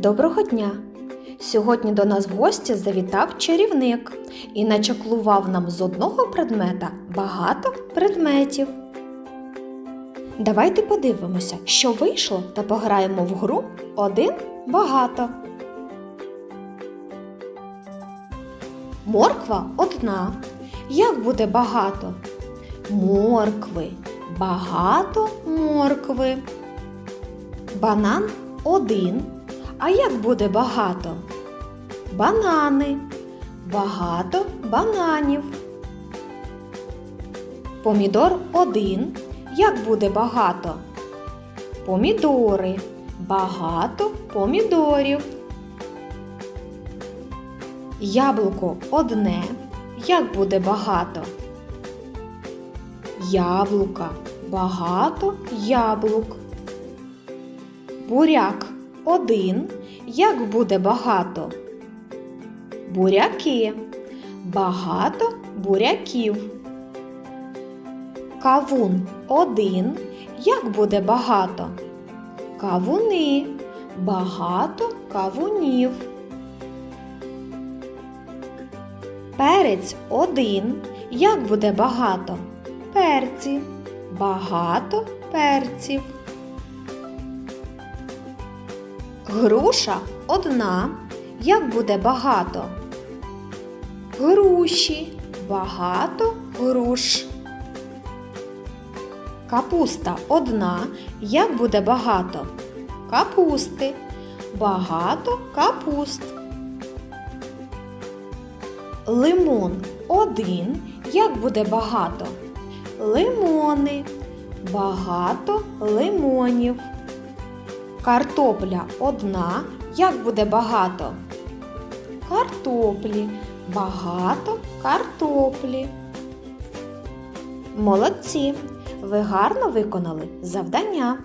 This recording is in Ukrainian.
Доброго дня! Сьогодні до нас в гості завітав чарівник і начаклував нам з одного предмета багато предметів. Давайте подивимося, що вийшло, та пограємо в гру один багато. Морква одна. Як буде багато? Моркви. Багато моркви. Банан один. А як буде багато? Банани. Багато бананів. Помідор один. Як буде багато? Помідори. Багато помідорів. Яблуко одне. Як буде багато? Яблука. Багато яблук. Буряк один. Як буде багато? Буряки. Багато буряків. Кавун один. Як буде багато? Кавуни. Багато кавунів. Перець один. Як буде багато? Перці. Багато перців. Груша одна. Як буде багато? Груші. Багато груш. Капуста одна. Як буде багато? Капусти. Багато капуст. Лимон один. Як буде багато? Лимони. Багато лимонів. Картопля одна. Як буде багато? Картоплі. Багато картоплі. Молодці! Ви гарно виконали завдання.